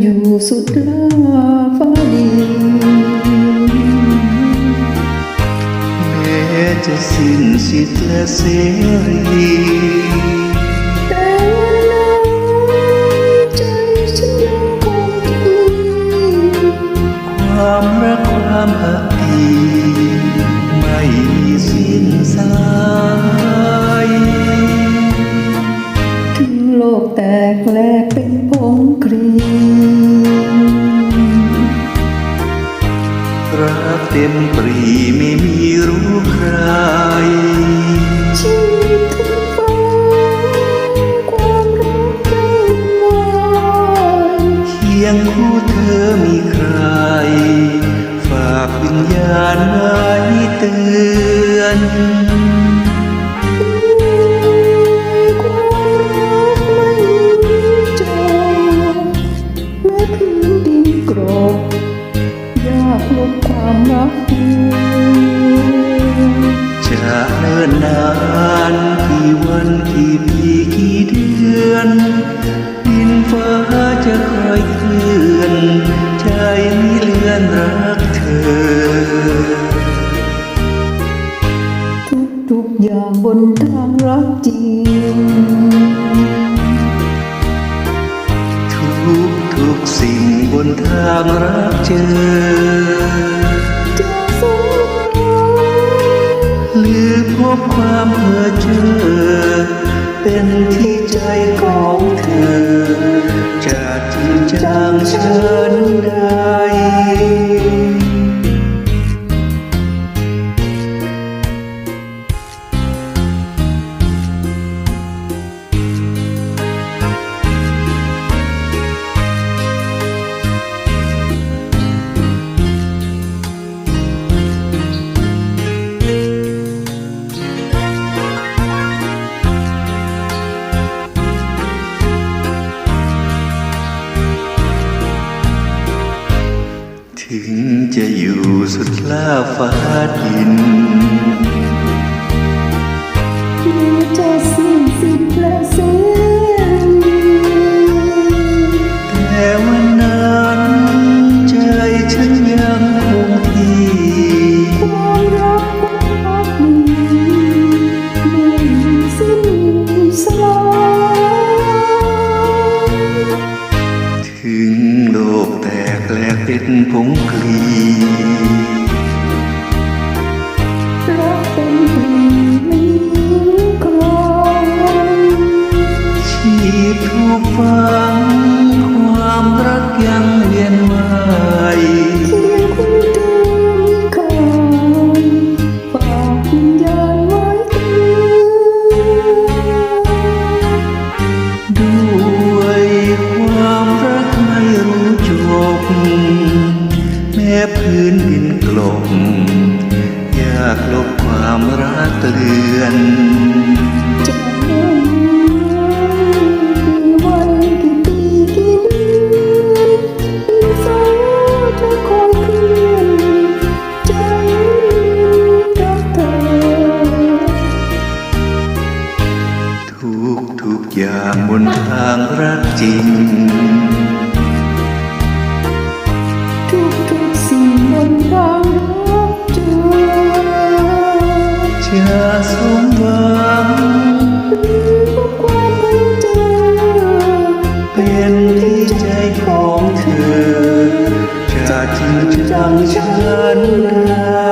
อยู่สุดลาฟ้าดินแม้จะสิ้นสิทธิ์และเสรี เต็มปรีไม่มีรู้ใครชีวิตทั้งความรักยังหวานเคียงคู่เธอมีใคร ฝากวิญญาณไว้เตือนความรักไม่มีจบแม้พื้นดินกรบยากลบ ความรักจะเนิ่นนานกี่วันกี่ปีกี่เดือนดินฟ้าจะคอยเคลื่อน ใจเลื่อนรักเธอทุกทุกอย่างบนทางรักจริงทุก กสิ่งบนทางรักเจอเลือพบความเพ้อเจอ เป็นที่ใจของเธอ จะจริงจังเชื่อ ถึงจะอยู่สุดล่าฟ้าดินหรื แกแหลกเป็นผงกลี ลบความรักเลือนจากนั้นวันกี่ปีกี่เดือนดินฟ้จะคอยเคลื่อนใจรักเธอทุกทุกอย่างบนทางรักจริง เธอจะจริงจังฉันได้